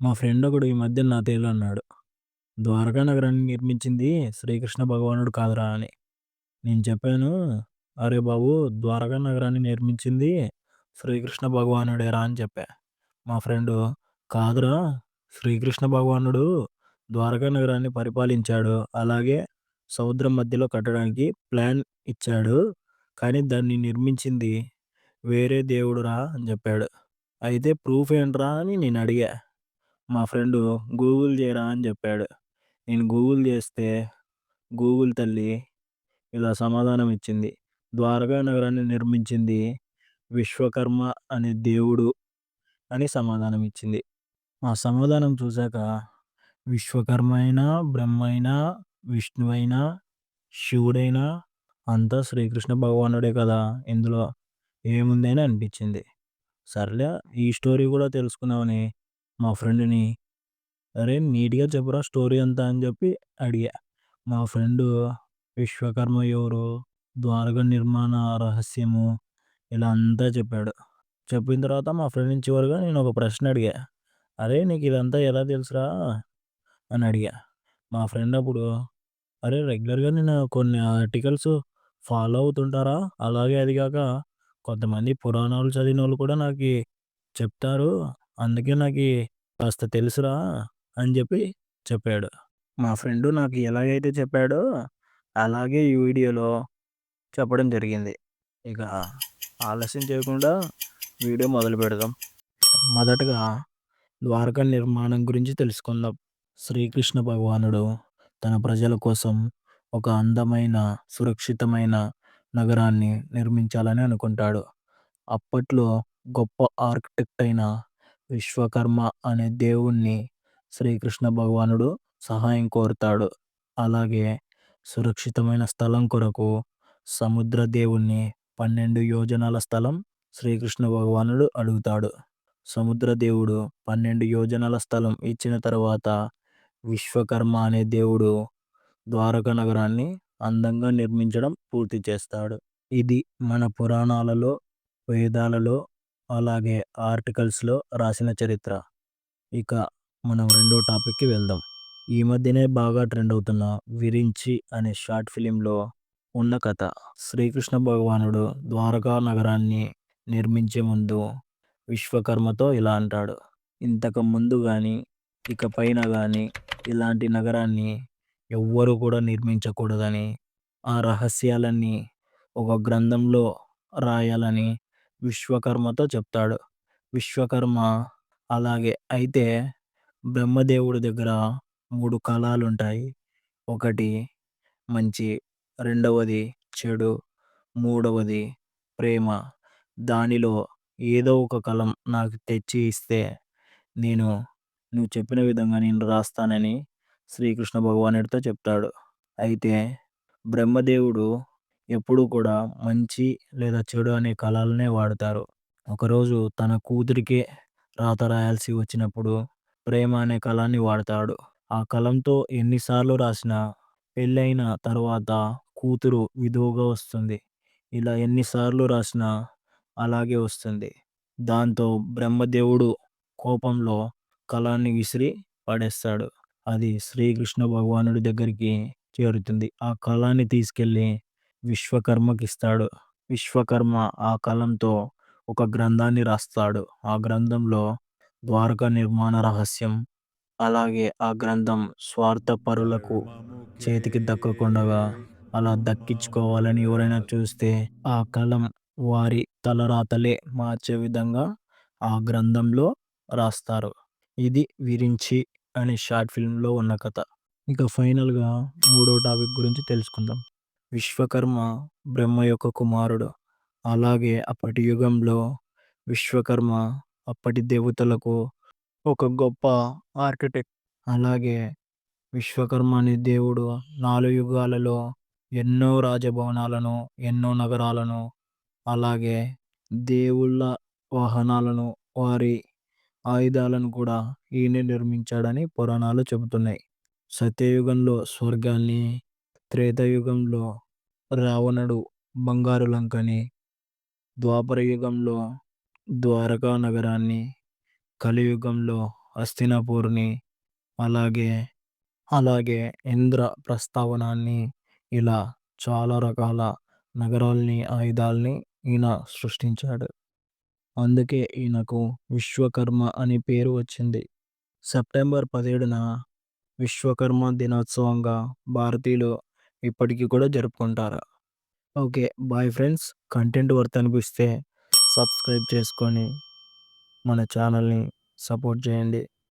మా ఫ్రెండ్ ఒకడు ఈ మధ్య నా తేలు అన్నాడు. ద్వారకా నగరాన్ని నిర్మించింది శ్రీకృష్ణ భగవానుడు కాదురా అని. నేను చెప్పాను. అరే బాబు! ద్వారకా నగరాన్ని నిర్మించింది శ్రీకృష్ణ భగవానుడేరా అని చెప్పా. మా ఫ్రెండు కాదురా! శ్రీకృష్ణ భగవానుడు ద్వారకా నగరాన్ని పరిపాలించాడు. అలాగే సముద్రం మధ్యలో కట్టడానికి ప్లాన్ ఇచ్చాడు. కానీ దాన్ని నిర్మించింది వేరే దేవుడురా అని చెప్పాడు. అయితే ప్రూఫ్ ఏంట్రా అని నేను అడిగా. మా ఫ్రెండు గూగుల్ చేయరా అని చెప్పాడు. నేను గూగుల్ చేస్తే గూగుల్ తల్లి ఇలా సమాధానం ఇచ్చింది. ద్వారకా నగరాన్ని నిర్మించింది విశ్వకర్మ అనే దేవుడు అని సమాధానం ఇచ్చింది. ఆ సమాధానం చూసాక విశ్వకర్మ అయినా, బ్రహ్మ అయినా, విష్ణువు అయినా, శివుడైనా అంతా శ్రీకృష్ణ భగవానుడే కదా! ఇందులో ఏముంది అనిపించింది. సర్లే ఈ స్టోరీ కూడా తెలుసుకుందామని మా ఫ్రెండ్‌ని అరే నీట్‌గా చెప్పురా స్టోరీ అంతా అని చెప్పి అడిగా. మా ఫ్రెండు విశ్వకర్మ ఎవరు, ద్వారక నిర్మాణ రహస్యము ఇలా అంతా చెప్పాడు. చెప్పిన తర్వాత మా ఫ్రెండ్‌ని చివరిగా నేను ఒక ప్రశ్న అడిగా. అరే నీకు ఇదంతా ఎలా తెలుసురా అని అడిగా. మా ఫ్రెండ్ అప్పుడు అరే రెగ్యులర్‌గా నేను కొన్ని ఆర్టికల్స్ ఫాలో అవుతుంటారా. అలాగే అది కాక కొంతమంది పురాణాలు చదివిన వాళ్ళు కూడా నాకు చెప్తారు. అందుకే నాకు కాస్త తెలుసురా అని చెప్పి చెప్పాడు. మా ఫ్రెండు నాకు ఎలాగైతే చెప్పాడో అలాగే ఈ వీడియోలో చెప్పడం జరిగింది. ఇక ఆలస్యం చేయకుండా వీడియో మొదలు పెడదాం. మొదటగా ద్వారకా నిర్మాణం గురించి తెలుసుకుందాం. శ్రీకృష్ణ భగవానుడు తన ప్రజల కోసం ఒక అందమైన, సురక్షితమైన నగరాన్ని నిర్మించాలని అనుకుంటాడు. అప్పట్లో గొప్ప ఆర్కిటెక్ట్ అయిన విశ్వకర్మ అనే దేవుణ్ణి శ్రీకృష్ణ భగవానుడు సహాయం కోరుతాడు. అలాగే సురక్షితమైన స్థలం కొరకు సముద్ర దేవుణ్ణి పన్నెండు యోజనాల స్థలం శ్రీకృష్ణ భగవానుడు అడుగుతాడు. సముద్ర దేవుడు పన్నెండు యోజనాల స్థలం ఇచ్చిన తర్వాత విశ్వకర్మ అనే దేవుడు ద్వారకా నగరాన్ని అందంగా నిర్మించడం పూర్తి చేస్తాడు. ఇది మన పురాణాలలో, వేదాలలో అలాగే ఆర్టికల్స్‌లో రాసిన చరిత్ర. ఇక మనం రెండో టాపిక్‌కి వెళ్దాం. ఈ మధ్యనే బాగా ట్రెండ్ అవుతున్న 'విరించి' అనే షార్ట్ ఫిలింలో ఉన్న కథ. శ్రీకృష్ణ భగవానుడు ద్వారకా నగరాన్ని నిర్మించే ముందు విశ్వకర్మతో ఇలా అంటాడు. ఇంతకు ముందు కానీ ఇక పైన కానీ ఇలాంటి నగరాన్ని ఎవ్వరు కూడా నిర్మించకూడదని, ఆ రహస్యాలన్నీ ఒక గ్రంథంలో రాయాలని విశ్వకర్మతో చెప్తాడు. విశ్వకర్మ అలాగే అయితే బ్రహ్మదేవుడి దగ్గర మూడు కళలుంటాయి. ఒకటి మంచి, రెండవది చెడు, మూడవది ప్రేమ. దానిలో ఏదో ఒక కలం నాకు తెచ్చి ఇస్తే నేను నువ్వు చెప్పిన విధంగా నేను రాస్తానని శ్రీకృష్ణ భగవానుడితో చెప్తాడు. అయితే బ్రహ్మదేవుడు ఎప్పుడూ కూడా మంచి లేదా చెడు అనే కళలనే వాడతారు. ఒకరోజు తన కూతురికే రాత రాయాల్సి వచ్చినప్పుడు ప్రేమ అనే కలాన్ని వాడతాడు. ఆ కలంతో ఎన్ని సార్లు రాసినా పెళ్ళైన తర్వాత కూతురు విధవగా వస్తుంది. ఇలా ఎన్ని సార్లు రాసినా అలాగే వస్తుంది. దాంతో బ్రహ్మదేవుడు కోపంలో కలాన్ని విసిరి పడేస్తాడు. అది శ్రీకృష్ణ భగవానుడి దగ్గరికి చేరుతుంది. ఆ కలాన్ని తీసుకెళ్ళి విశ్వకర్మకిస్తాడు. విశ్వకర్మ ఆ కలంతో ఒక గ్రంథాన్ని రాస్తాడు. ఆ గ్రంథంలో ద్వారకా నిర్మాణ రహస్యం, అలాగే ఆ గ్రంథం స్వార్థపరులకు చేతికి దక్కకుండగా అలా దక్కించుకోవాలని ఎవరైనా చూస్తే ఆ కలం వారి తలరాతలే మార్చే విధంగా ఆ గ్రంథంలో రాస్తారు. ఇది 'విరించి' అనే షార్ట్ ఫిల్మ్‌లో ఉన్న కథ. ఇక ఫైనల్‌గా మూడో టాపిక్ గురించి తెలుసుకుందాం. విశ్వకర్మ బ్రహ్మ యొక్క కుమారుడు. అలాగే అప్పటి యుగంలో విశ్వకర్మ అప్పటి దేవతలకు ఒక గొప్ప ఆర్కిటెక్ట్. అలాగే విశ్వకర్మ అనే దేవుడు నాలుగు యుగాలలో ఎన్నో రాజభవనాలను, ఎన్నో నగరాలను, అలాగే దేవుళ్ళ వాహనాలను, వారి ఆయుధాలను కూడా ఈయనే నిర్మించాడని పురాణాలు చెబుతున్నాయి. సత్యయుగంలో స్వర్గాన్ని, త్రేతాయుగంలో రావణుడు బంగారు లంకని, ద్వాపర యుగంలో ద్వారకా నగరాన్ని, కలియుగంలో హస్తినాపూర్‌ని అలాగే, అలాగే ఇంద్ర ప్రస్థావనాన్ని ఇలా చాలా రకాల నగరాల్ని, ఆయుధాల్ని ఈయన సృష్టించాడు. అందుకే ఈయనకు విశ్వకర్మ అని పేరు వచ్చింది. సెప్టెంబర్ పదిహేడున విశ్వకర్మ దినోత్సవంగా భారతీయులు ఇప్పటికి కూడా జరుపుకుంటారు. Okay. Bye friends. Content worth అనిపిస్తే సబ్స్క్రైబ్ చేసుకొని మన ఛానల్‌ని సపోర్ట్ చేయండి.